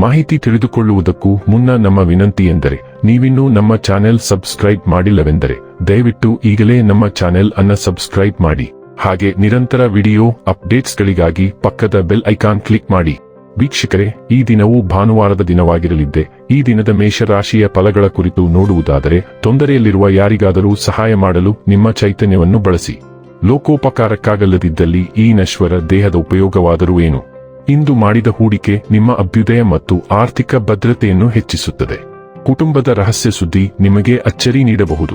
ಮಾಹಿತಿ ತಿಳಿದುಕೊಳ್ಳುವುದಕ್ಕೂ ಮುನ್ನ ನಮ್ಮ ವಿನಂತಿ ಎಂದರೆ, ನೀವಿನ್ನೂ ನಮ್ಮ ಚಾನೆಲ್ ಸಬ್ಸ್ಕ್ರೈಬ್ ಮಾಡಿಲ್ಲವೆಂದರೆ, ದಯವಿಟ್ಟು ಈಗಲೇ ನಮ್ಮ ಚಾನೆಲ್ ಅನ್ನ ಸಬ್ಸ್ಕ್ರೈಬ್ ಮಾಡಿ. ಹಾಗೆ ನಿರಂತರ ವಿಡಿಯೋ ಅಪ್ಡೇಟ್ಸ್ಗಳಿಗಾಗಿ ಪಕ್ಕದ ಬೆಲ್ ಐಕಾನ್ ಕ್ಲಿಕ್ ಮಾಡಿ. ವೀಕ್ಷಕರೇ, ಈ ದಿನವೂ ಭಾನುವಾರದ ದಿನವಾಗಿರಲಿದ್ದೆ. ಈ ದಿನದ ಮೇಷರಾಶಿಯ ಫಲಗಳ ಕುರಿತು ನೋಡುವುದಾದರೆ, ತೊಂದರೆಯಲ್ಲಿರುವ ಯಾರಿಗಾದರೂ ಸಹಾಯ ಮಾಡಲು ನಿಮ್ಮ ಚೈತನ್ಯವನ್ನು ಬಳಸಿ. ಲೋಕೋಪಕಾರಕ್ಕಾಗಲ್ಲದಿದ್ದಲ್ಲಿ ಈ ನಶ್ವರ ದೇಹದ ಉಪಯೋಗವಾದರೂ ಏನು? ಇಂದು ಮಾಡಿದ ಹೂಡಿಕೆ ನಿಮ್ಮ ಅಭ್ಯುದಯ ಮತ್ತು ಆರ್ಥಿಕ ಭದ್ರತೆಯನ್ನು ಹೆಚ್ಚಿಸುತ್ತದೆ. ಕುಟುಂಬದ ರಹಸ್ಯ ಸುದ್ದಿ ನಿಮಗೆ ಅಚ್ಚರಿ ನೀಡಬಹುದು.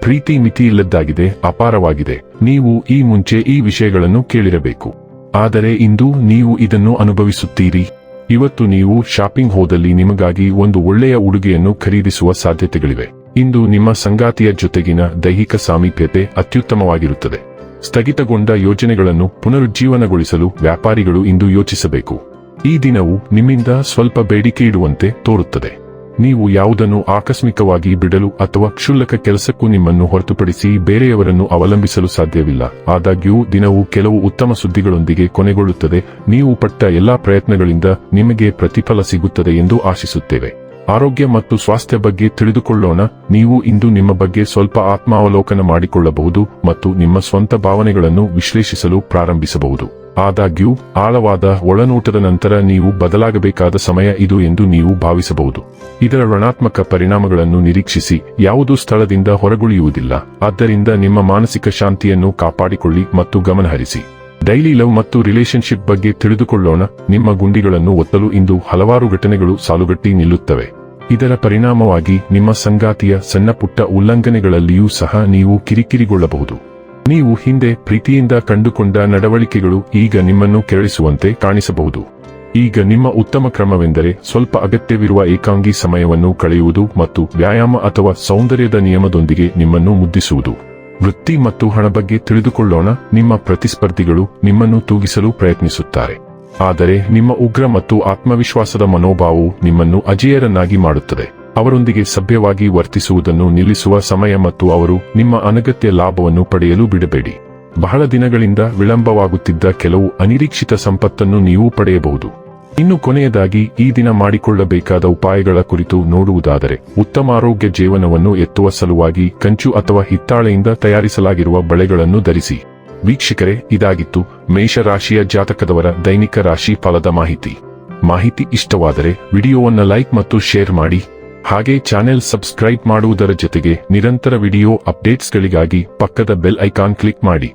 ಪ್ರೀತಿ ಮಿತಿಯಿಲ್ಲದ್ದಾಗಿದೆ ಅಪಾರವಾಗಿದೆ. ನೀವು ಈ ಮುಂಚೆ ಈ ವಿಷಯಗಳನ್ನು ಕೇಳಿರಬೇಕು. ಆದರೆ ಇಂದು ನೀವು ಇದನ್ನು ಅನುಭವಿಸುತ್ತೀರಿ. ಇವತ್ತು ನೀವು ಶಾಪಿಂಗ್ ಹೋದಲ್ಲಿ ನಿಮಗಾಗಿ ಒಂದು ಒಳ್ಳೆಯ ಉಡುಗೆಯನ್ನು ಖರೀದಿಸುವ ಸಾಧ್ಯತೆಗಳಿವೆ. ಇಂದು ನಿಮ್ಮ ಸಂಗಾತಿಯ ಜೊತೆಗಿನ ದೈಹಿಕ ಸಾಮೀಪ್ಯತೆ ಅತ್ಯುತ್ತಮವಾಗಿರುತ್ತದೆ. ಸ್ಥಗಿತಗೊಂಡ ಯೋಜನೆಗಳನ್ನು ಪುನರುಜ್ಜೀವನಗೊಳಿಸಲು ವ್ಯಾಪಾರಿಗಳು ಇಂದು ಯೋಚಿಸಬೇಕು. ಈ ದಿನವು ನಿಮ್ಮಿಂದ ಸ್ವಲ್ಪ ಬೇಡಿಕೆ ಇಡುವಂತೆ ತೋರುತ್ತದೆ. ನೀವು ಯಾವುದನ್ನು ಆಕಸ್ಮಿಕವಾಗಿ ಬಿಡಲು ಅಥವಾ ಕ್ಷುಲ್ಲಕ ಕೆಲಸಕ್ಕೂ ನಿಮ್ಮನ್ನು ಹೊರತುಪಡಿಸಿ ಬೇರೆಯವರನ್ನು ಅವಲಂಬಿಸಲು ಸಾಧ್ಯವಿಲ್ಲ. ಆದಾಗ್ಯೂ, ದಿನವು ಕೆಲವು ಉತ್ತಮ ಸುದ್ದಿಗಳೊಂದಿಗೆ ಕೊನೆಗೊಳ್ಳುತ್ತದೆ. ನೀವು ಪಟ್ಟ ಎಲ್ಲಾ ಪ್ರಯತ್ನಗಳಿಂದ ನಿಮಗೆ ಪ್ರತಿಫಲ ಸಿಗುತ್ತದೆ ಎಂದು ಆಶಿಸುತ್ತೇವೆ. ಆರೋಗ್ಯ ಮತ್ತು ಸ್ವಾಸ್ಥ್ಯ ಬಗ್ಗೆ ತಿಳಿದುಕೊಳ್ಳೋಣ. ನೀವು ಇಂದು ನಿಮ್ಮ ಬಗ್ಗೆ ಸ್ವಲ್ಪ ಆತ್ಮಾವಲೋಕನ ಮಾಡಿಕೊಳ್ಳಬಹುದು ಮತ್ತು ನಿಮ್ಮ ಸ್ವಂತ ಭಾವನೆಗಳನ್ನು ವಿಶ್ಲೇಷಿಸಲು ಪ್ರಾರಂಭಿಸಬಹುದು. ಆದಾಗ್ಯೂ, ಆಳವಾದ ಒಳನೋಟದ ನಂತರ ನೀವು ಬದಲಾಗಬೇಕಾದ ಸಮಯ ಇದು ಎಂದು ನೀವು ಭಾವಿಸಬಹುದು. ಇದರ ಋಣಾತ್ಮಕ ಪರಿಣಾಮಗಳನ್ನು ನಿರೀಕ್ಷಿಸಿ, ಯಾವುದೂ ಸ್ಥಳದಿಂದ ಹೊರಗುಳಿಯುವುದಿಲ್ಲ. ಆದ್ದರಿಂದ ನಿಮ್ಮ ಮಾನಸಿಕ ಶಾಂತಿಯನ್ನು ಕಾಪಾಡಿಕೊಳ್ಳಿ ಮತ್ತು ಗಮನಹರಿಸಿ. ಡೈಲಿ ಲವ್ ಮತ್ತು ರಿಲೇಶನ್ಶಿಪ್ ಬಗ್ಗೆ ತಿಳಿದುಕೊಳ್ಳೋಣ. ನಿಮ್ಮ ಗುಂಡಿಗಳನ್ನು ಒತ್ತಲು ಇಂದು ಹಲವಾರು ಘಟನೆಗಳು ಸಾಲುಗಟ್ಟಿ ನಿಲ್ಲುತ್ತವೆ. ಇದರ ಪರಿಣಾಮವಾಗಿ ನಿಮ್ಮ ಸಂಗಾತಿಯ ಸಣ್ಣ ಪುಟ್ಟ ಉಲ್ಲಂಘನೆಗಳಲ್ಲಿಯೂ ಸಹ ನೀವು ಕಿರಿಕಿರಿಗೊಳ್ಳಬಹುದು. ನೀವು ಹಿಂದೆ ಪ್ರೀತಿಯಿಂದ ಕಂಡುಕೊಂಡ ನಡವಳಿಕೆಗಳು ಈಗ ನಿಮ್ಮನ್ನು ಕೆರಳಿಸುವಂತೆ ಕಾಣಿಸಬಹುದು. ಈಗ ನಿಮ್ಮ ಉತ್ತಮ ಕ್ರಮವೆಂದರೆ ಸ್ವಲ್ಪ ಅಗತ್ಯವಿರುವ ಏಕಾಂಗಿ ಸಮಯವನ್ನು ಕಳೆಯುವುದು ಮತ್ತು ವ್ಯಾಯಾಮ ಅಥವಾ ಸೌಂದರ್ಯದ ನಿಯಮದೊಂದಿಗೆ ನಿಮ್ಮನ್ನು ಮುದ್ದಿಸುವುದು. ವೃತ್ತಿ ಮತ್ತು ಹಣ ಬಗ್ಗೆ ತಿಳಿದುಕೊಳ್ಳೋಣ. ನಿಮ್ಮ ಪ್ರತಿಸ್ಪರ್ಧಿಗಳು ನಿಮ್ಮನ್ನು ತೂಗಿಸಲು ಪ್ರಯತ್ನಿಸುತ್ತಾರೆ. ಆದರೆ ನಿಮ್ಮ ಉಗ್ರ ಮತ್ತು ಆತ್ಮವಿಶ್ವಾಸದ ಮನೋಭಾವವು ನಿಮ್ಮನ್ನು ಅಜೇಯರನ್ನಾಗಿ ಮಾಡುತ್ತದೆ. ಅವರೊಂದಿಗೆ ಸಭ್ಯವಾಗಿ ವರ್ತಿಸುವುದನ್ನು ನಿಲ್ಲಿಸುವ ಸಮಯ ಮತ್ತು ಅವರು ನಿಮ್ಮ ಅನಗತ್ಯ ಲಾಭವನ್ನು ಪಡೆಯಲು ಬಿಡಬೇಡಿ. ಬಹಳ ದಿನಗಳಿಂದ ವಿಳಂಬವಾಗುತ್ತಿದ್ದ ಕೆಲವು ಅನಿರೀಕ್ಷಿತ ಸಂಪತ್ತನ್ನು ನೀವು ಪಡೆಯಬಹುದು. ಇನ್ನು ಕೊನೆಯದಾಗಿ ಈ ದಿನ ಮಾಡಿಕೊಳ್ಳಬೇಕಾದ ಉಪಾಯಗಳ ಕುರಿತು ನೋಡುವುದಾದರೆ, ಉತ್ತಮ ಆರೋಗ್ಯ ಜೀವನವನ್ನು ಎತ್ತುವ ಸಲುವಾಗಿ ಕಂಚು ಅಥವಾ ಹಿತ್ತಾಳೆಯಿಂದ ತಯಾರಿಸಲಾಗಿರುವ ಬಳೆಗಳನ್ನು ಧರಿಸಿ. ವೀಕ್ಷಕರೇ, ಇದಾಗಿತ್ತು ಮೇಷರಾಶಿಯ ಜಾತಕದವರ ದೈನಿಕ ರಾಶಿ ಫಲದ ಮಾಹಿತಿ. ಮಾಹಿತಿ ಇಷ್ಟವಾದರೆ ವಿಡಿಯೋವನ್ನು ಲೈಕ್ ಮತ್ತು ಶೇರ್ ಮಾಡಿ. ಹಾಗೆ ಚಾನೆಲ್ ಸಬ್ಸ್ಕ್ರೈಬ್ ಮಾಡುವುದರ ಜೊತೆಗೆ ನಿರಂತರ ವಿಡಿಯೋ ಅಪ್ಡೇಟ್ಸ್ಗಳಿಗಾಗಿ ಪಕ್ಕದ ಬೆಲ್ ಐಕಾನ್ ಕ್ಲಿಕ್ ಮಾಡಿ.